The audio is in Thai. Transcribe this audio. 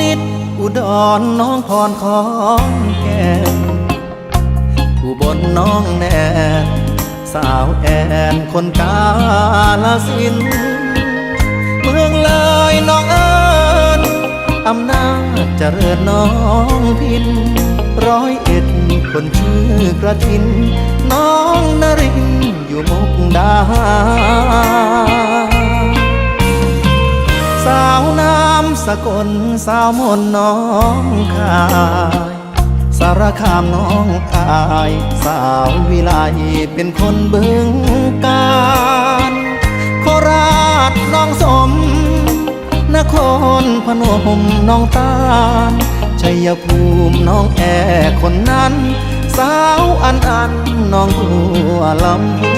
นิด อุดรน้องพรของแก่นอุบลน้องแนนสาวแอนคนกาลสิน เมืองเลยน้องเอิญอำนาจเจริญน้องพิน ร้อยเอ็ดคนชื่อกระทิน น้องนรินอยู่มุกดา สาวน้ำ สกลสาวมนน้องคาย สารคามน้องอาย สาววิไลเป็นคนบึงการโคราชน้องสม นครพนมน้องตาลชัยภูมิน้องแอคนนั้น สาวอันอันน้องบัวลำพู